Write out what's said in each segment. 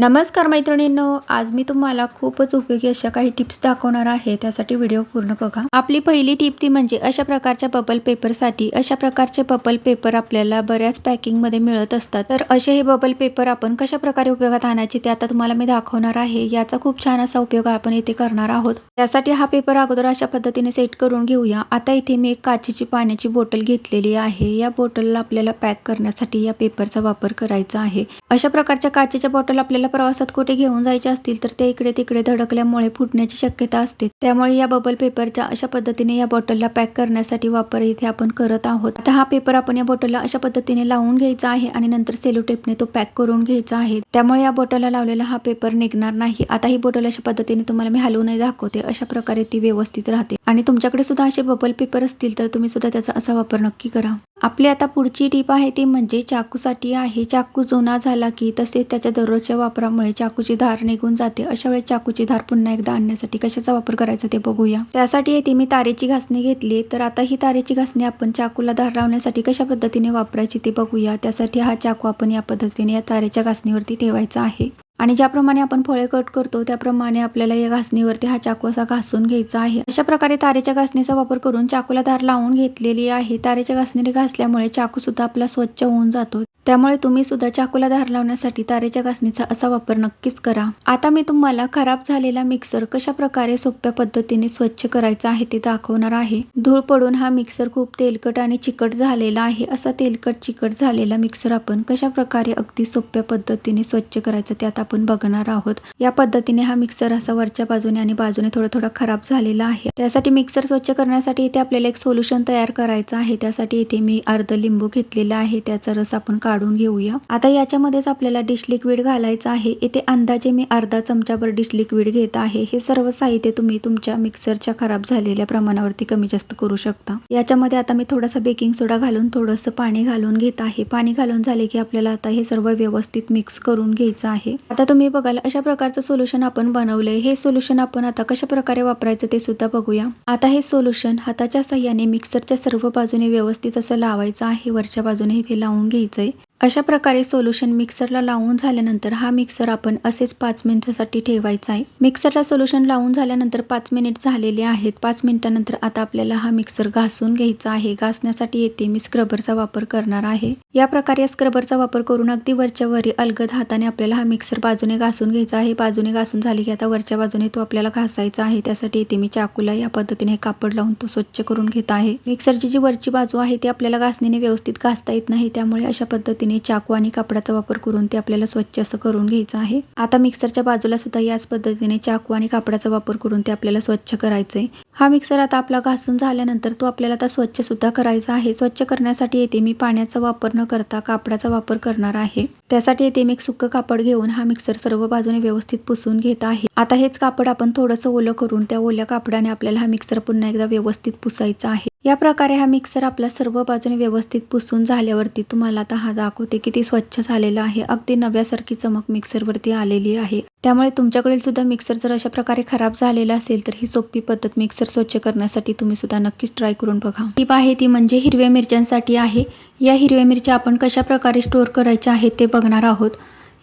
नमस्कार मैत्रिणींनो आज मी तुम्हाला खूपच उपयोगी अशा काही टिप्स दाखवणार आहे. त्यासाठी व्हिडिओ पूर्ण बघा. आपली पहिली टिप ती म्हणजे अशा प्रकारच्या बबल पेपरसाठी अशा प्रकारचे बबल पेपर आपल्याला बऱ्याच पॅकिंगमध्ये मिळत असतात. तर असे हे बबल पेपर आपण कशा प्रकारे उपयोगात आणायचे ते आता तुम्हाला मी दाखवणार आहे. याचा खूप छान असा उपयोग आपण इथे करणार आहोत. त्यासाठी हा पेपर अगोदर अशा पद्धतीने सेट करून घेऊया. आता इथे मी एक काचेची पाण्याची बॉटल घेतलेली आहे. या बॉटलला आपल्याला पॅक करण्यासाठी या पेपरचा वापर करायचा आहे. अशा प्रकारच्या काचेच्या बॉटल आपल्याला प्रवासात कुठे घेऊन जायचे असतील तर ते इकडे तिकडे धडकल्यामुळे फुटण्याची शक्यता असते. त्यामुळे या बबल पेपरच्या अशा पद्धतीने या बॉटलला पॅक करण्यासाठी वापर इथे आपण करत आहोत. आता हा पेपर आपण या बॉटलला अशा पद्धतीने लावून घ्यायचा आहे आणि नंतर सेलोटेपने तो पॅक करून घ्यायचा आहे. त्यामुळे या बॉटलला लावलेला हा पेपर निघणार नाही. आता ही बॉटल अशा पद्धतीने तुम्हाला मी हलवून दाखवते. अशा प्रकारे ती व्यवस्थित राहते. आणि तुमच्याकडे सुद्धा असे बबल पेपर असतील तर तुम्ही सुद्धा त्याचा असा वापर नक्की करा. आपली आता पुढची टीप आहे ती म्हणजे चाकूसाठी आहे. चाकू जुना झाला की तसेच त्याच्या दररोजच्या वापर वापरामुळे चाकूची धार निघून जाते. अशा वेळेस चाकूची धार पुन्हा एकदा आणण्यासाठी कशाचा वापर करायचा ते बघूया. त्यासाठी येथे मी तारेची घासणी घेतली तर आता ही तारेची घासणी आपण चाकूला धार लावण्यासाठी कशा पद्धतीने वापरायची ते बघूया. त्यासाठी हा चाकू आपण या पद्धतीने या तारेच्या घासणीवरती ठेवायचा आहे. आणि ज्याप्रमाणे आपण फळे कट करतो त्याप्रमाणे आपल्याला या घासणीवरती हा चाकू असा घासून घ्यायचा आहे. अशा प्रकारे तारेच्या घासणीचा वापर करून चाकूला धार लावून घेतलेली आहे. तारेच्या घासणीने घासल्यामुळे चाकू सुद्धा आपला स्वच्छ होऊन जातो. त्यामुळे तुम्ही सुद्धा चाकूला धार लावण्यासाठी तारेच्या घासणीचा असा वापर नक्कीच करा. आता मी तुम्हाला खराब झालेला मिक्सर कशा प्रकारे सोप्या पद्धतीने स्वच्छ करायचा आहे ते दाखवणार आहे. धूळ पडून हा मिक्सर खूप तेलकट आणि चिकट झालेला आहे. असा तेलकट चिकट झालेला मिक्सर आपण कशा प्रकारे अगदी सोप्या पद्धतीने स्वच्छ करायचं त्यात आपण बघणार आहोत. या पद्धतीने हा मिक्सर असा वरच्या बाजूने आणि बाजूने थोडा थोडा खराब झालेला आहे. त्यासाठी मिक्सर स्वच्छ करण्यासाठी इथे आपल्याला एक सोल्युशन तयार करायचं आहे. त्यासाठी इथे मी अर्ध लिंबू घेतलेला आहे. त्याचा रस आपण काढून घेऊया. आता याच्यामध्येच आपल्याला डिश लिक्विड घालायचं आहे. इथे अंदाजे मी अर्धा चमचाभर डिश लिक्विड घेत आहे. हे सर्व साहित्य तुम्ही तुमच्या मिक्सरच्या खराब झालेल्या प्रमाणावरती कमी जास्त करू शकता. याच्यामध्ये आता मी थोडासा बेकिंग सोडा घालून थोडंसं पाणी घालून घेत आहे. पाणी घालून झाले की आपल्याला आता हे सर्व व्यवस्थित मिक्स करून घ्यायचं आहे. आता तुम्ही बघाल अशा प्रकारचं सोल्युशन आपण बनवलंय. हे सोल्युशन आपण आता कशा प्रकारे वापरायचं ते सुद्धा बघूया. आता हे सोल्युशन हाताच्या साह्याने मिक्सरच्या सर्व बाजूने व्यवस्थित असं लावायचं आहे. वरच्या बाजूने इथे लावून घ्यायचंय. अशा प्रकारे सोल्युशन मिक्सरला लावून झाल्यानंतर हा मिक्सर आपण असेच पाच मिनिटासाठी ठेवायचा आहे. मिक्सरला सोल्युशन लावून झाल्यानंतर पाच मिनिट झालेले आहेत. पाच मिनिटानंतर आता आपल्याला हा मिक्सर घासून घ्यायचा आहे. घासण्यासाठी येथे मी स्क्रबरचा वापर करणार आहे. या प्रकारे स्क्रबरचा वापर करून अगदी वरच्या वरी अलगद हाताने आपल्याला हा मिक्सर बाजूने घासून घ्यायचा आहे. बाजूने घासून झाली की आता वरच्या बाजूने तो आपल्याला घासायचा आहे. त्यासाठी येथे मी चाकूला या पद्धतीने कापड लावून तो स्वच्छ करून घेत आहे. मिक्सरची जी वरची बाजू आहे ती आपल्याला घासणीने व्यवस्थित घासता येत नाही. त्यामुळे अशा पद्धतीने चाकू आणि कापडाचा वापर करून ते आपल्याला स्वच्छ असं करून घ्यायचं आहे. आता मिक्सरच्या बाजूला सुद्धा याच पद्धतीने चाकू आणि कापडाचा वापर करून ते आपल्याला स्वच्छ करायचंय. हा मिक्सर आता आपला घासून झाल्यानंतर तो आपल्याला आता स्वच्छ सुद्धा करायचा आहे. स्वच्छ करण्यासाठी येथे मी पाण्याचा वापर न करता कापडाचा वापर करणार आहे. त्यासाठी येथे मी एक सुक्क कापड घेऊन हा मिक्सर सर्व बाजूने व्यवस्थित पुसून घेत आहे. आता हेच कापड आपण थोडंसं ओलं करून त्या ओल्या कापडाने आपल्याला हा मिक्सर पुन्हा एकदा व्यवस्थित पुसायचा आहे. या प्रकारे हा मिक्सर आपला सर्व बाजूने व्यवस्थित पुसून झाल्यावरती तुम्हाला आता हा दाखव दाखवते किती स्वच्छ झालेलं आहे. अगदी नव्यासारखी चमक मिक्सरवरती आलेली आहे. त्यामुळे तुमच्याकडील सुद्धा मिक्सर जर अशा प्रकारे खराब झालेला असेल तर ही सोपी पद्धत मिक्सर स्वच्छ करण्यासाठी तुम्ही सुद्धा नक्कीच ट्राय करून बघा. टीप आहे ती म्हणजे हिरव्या मिरच्यांसाठी आहे. या हिरव्या मिरच्या आपण कशा प्रकारे स्टोअर करायच्या आहेत ते बघणार आहोत.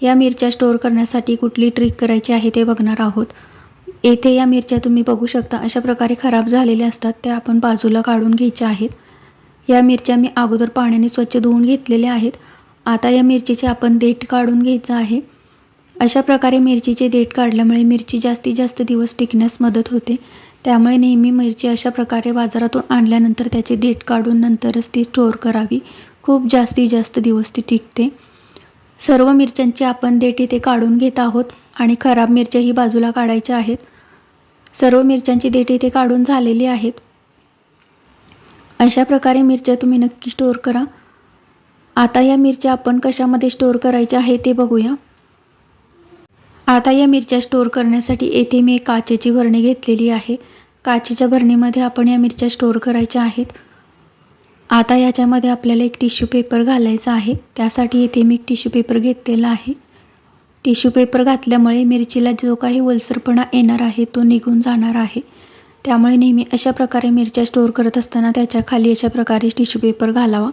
या मिरच्या स्टोअर करण्यासाठी कुठली ट्रिक करायची आहे ते बघणार आहोत. येथे या मिरच्या तुम्ही बघू शकता अशा प्रकारे खराब झालेल्या असतात. त्या आपण बाजूला काढून घ्यायच्या आहेत. या मिरच्या मी अगोदर पाण्याने स्वच्छ धुवून घेतलेल्या आहेत. आता या मिरचीचे आपण देठ काढून घ्यायचं आहे. अशा प्रकारे मिरचीचे देठ काढल्यामुळे मिरची जास्तीत जास्त दिवस टिकण्यास मदत होते. त्यामुळे नेहमी मिरची अशा प्रकारे बाजारातून आणल्यानंतर त्याचे देठ काढून नंतरच ती स्टोअर करावी. खूप जास्तीत जास्त दिवस ती टिकते. सर्व मिरच्यांची आपण देठ इथे काढून घेत आहोत आणि खराब मिरच्याही बाजूला काढायच्या आहेत. सर्व मिरच्यांची देठ इथे काढून झालेली आहेत. अशा प्रकारे मिरच्या तुम्ही नक्की स्टोअर करा. आता या मिरच्या आपण कशामध्ये स्टोअर करायच्या आहे ते बघूया. आता या मिरच्या स्टोअर करण्यासाठी येथे मी एक काचेची भरणी घेतलेली आहे. काचेच्या भरणीमध्ये आपण या मिरच्या स्टोअर करायच्या आहेत. आता याच्यामध्ये आपल्याला एक टिश्यू पेपर घालायचा आहे. त्यासाठी येथे मी एक टिश्यू पेपर घेतलेला आहे. टिश्यू पेपर घातल्यामुळे मिरचीला जो काही ओलसरपणा येणार आहे तो निघून जाणार आहे. त्यामुळे नेहमी अशा प्रकारे मिरच्या स्टोअर करत असताना त्याच्याखाली अशा प्रकारे टिश्यू पेपर घालावा.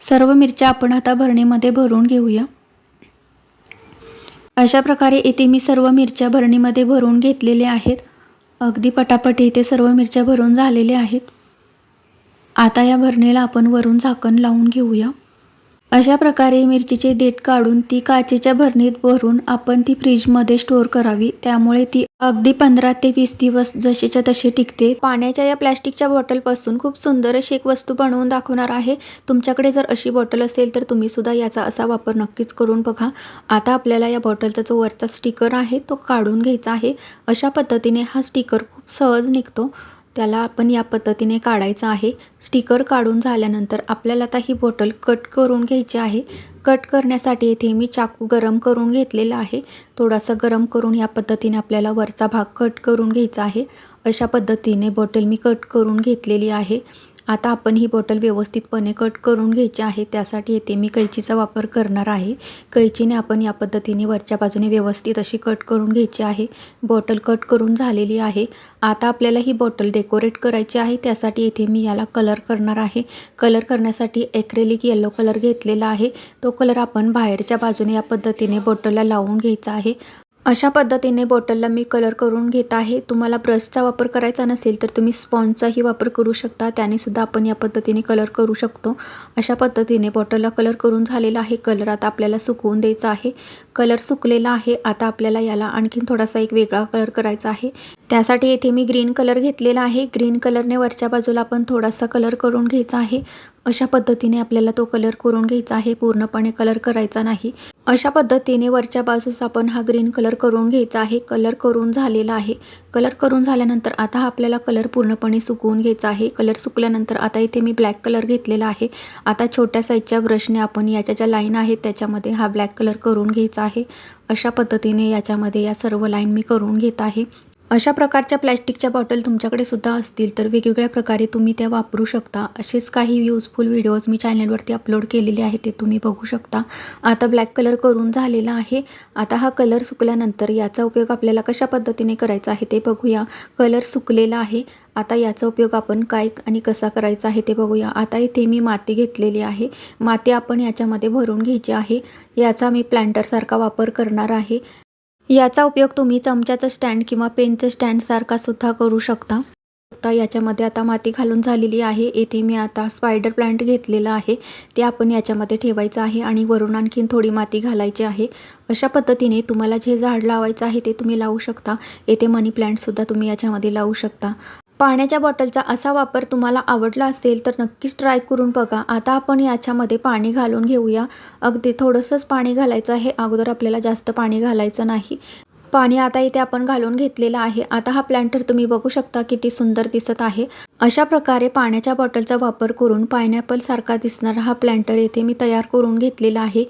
सर्व मिरच्या आपण आता भरणीमध्ये भरून घेऊया. अशा प्रकारे इथे मी सर्व मिरच्या भरणीमध्ये भरून घेतलेल्या आहेत. अगदी पटापट इथे सर्व मिरच्या भरून झालेल्या आहेत. आता या भरणीला आपण वरून झाकण लावून घेऊया. अशा प्रकारे मिरचीचे देठ काढून ती काचेच्या भरणीत भरून आपण ती फ्रीजमध्ये स्टोअर करावी. त्यामुळे ती अगदी पंधरा ते वीस दिवस जसेच्या तसे टिकते. पाण्याच्या या प्लॅस्टिकच्या बॉटलपासून खूप सुंदर अशी एक वस्तू बनवून दाखवणार आहे. तुमच्याकडे जर अशी बॉटल असेल तर तुम्ही सुद्धा याचा असा वापर नक्कीच करून बघा. आता आपल्याला या बॉटलचा जो वरचा स्टिकर आहे तो काढून घ्यायचा आहे. अशा पद्धतीने हा स्टिकर खूप सहज निघतो. त्याला आपण या पद्धतीने काढायचं आहे. स्टिकर काढून झाल्यानंतर आपल्याला आता ही बॉटल कट करून घ्यायची आहे. कट करण्यासाठी इथे मी चाकू गरम करून घेतलेला आहे. थोडासा गरम करून या पद्धतीने आपल्याला वरचा भाग कट करून घ्यायचा आहे. अशा पद्धतीने बॉटल मी कट करून घेतलेली आहे. आता आपण ही बॉटल व्यवस्थितपणे कट करून घ्यायची आहे. त्यासाठी येथे मी कैचीचा वापर करणार आहे. कैचीने आपण या पद्धतीने वरच्या बाजूने व्यवस्थित अशी कट करून घ्यायची आहे. बॉटल कट करून झालेली आहे. आता आपल्याला ही बॉटल डेकोरेट करायची आहे. त्यासाठी येथे मी याला कलर करणार आहे. कलर करण्यासाठी एक्रेलिक येलो कलर घेतलेला आहे. तो कलर आपण बाहेरच्या बाजूने या पद्धतीने बॉटलला लावून घ्यायचा आहे. अशा पद्धतीने बॉटलला मी कलर करून घेत आहे. तुम्हाला ब्रशचा वापर करायचा नसेल तर तुम्ही स्पॉन्जचाही वापर करू शकता. त्याने सुद्धा आपण या पद्धतीने कलर करू शकतो. अशा पद्धतीने बॉटलला कलर करून झालेला आहे. कलर आता आपल्याला सुकवून द्यायचा आहे. कलर सुकलेला आहे. आता आपल्याला याला आणखीन थोडासा एक वेगळा कलर करायचा आहे. त्यासाठी येथे मी ग्रीन कलर घेतलेला आहे. ग्रीन कलरने वरच्या बाजूला आपण थोडासा कलर करून घ्यायचा आहे. अशा पद्धतीने आपल्याला तो कलर करून घ्यायचा आहे. पूर्णपणे कलर करायचा नाही. अशा पद्धतीने वरच्या बाजूस आपण हा ग्रीन कलर करून घ्यायचा आहे. कलर करून झालेला आहे. कलर करून झाल्यानंतर आता आपल्याला कलर पूर्णपणे सुकवून घ्यायचा आहे. कलर सुकल्यानंतर आता इथे मी ब्लॅक कलर घेतलेला आहे. आता छोट्या साईजच्या ब्रशने आपण याच्या ज्या लाईन आहेत त्याच्यामध्ये हा ब्लॅक कलर करून घ्यायचा आहे. अशा पद्धतीने याच्यामध्ये या सर्व लाईन मी करून घेत आहे. अशा प्रकारच्या प्लॅस्टिकच्या बॉटल तुमच्याकडे सुद्धा असतील तर वेगवेगळ्या प्रकारे तुम्ही त्या वापरू शकता. असेच काही यूजफुल व्हिडिओज मी चॅनलवरती अपलोड केलेले आहेत ते तुम्ही बघू शकता. आता ब्लॅक कलर करून झालेला आहे. आता हा कलर सुकल्यानंतर याचा उपयोग आपल्याला कशा पद्धतीने करायचा आहे ते बघूया. कलर सुकलेला आहे. आता याचा उपयोग आपण काय आणि कसा करायचा आहे ते बघूया. आता इथे मी माती घेतलेली आहे. माती आपण याच्यामध्ये भरून घ्यायची आहे. याचा मी प्लॅन्टरसारखा वापर करणार आहे. याचा उपयोग तुम्ही चमच्याचं स्टँड किंवा पेनचं स्टँडसारखा सुद्धा करू शकता. आता याच्यामध्ये आता माती घालून झालेली आहे. येथे मी आता स्पायडर प्लांट घेतलेला आहे. ते आपण याच्यामध्ये ठेवायचं आहे आणि वरून आणखीन थोडी माती घालायची आहे. अशा पद्धतीने तुम्हाला जे झाड लावायचं आहे ते तुम्ही लावू शकता. येथे मनी प्लांटसुद्धा तुम्ही याच्यामध्ये लावू शकता. पाण्याच्या बॉटलचा असा वापर तुम्हाला आवडला असेल तर नक्कीच ट्राय करून बघा. आता आपण याच्यामध्ये पाणी घालून घेऊया. अगदी थोडंसंच पाणी घालायचं आहे. अगोदर आपल्याला जास्त पाणी घालायचं नाही. पाणी आता इथे आपण घालून घेतलेलं आहे. आता हा प्लॅन्टर तुम्ही बघू शकता किती सुंदर दिसत आहे. अशा प्रकारे पाण्याच्या बॉटलचा वापर करून पायनॅपल सारखा दिसणारा हा प्लॅन्टर येथे मी तयार करून घेतलेला आहे.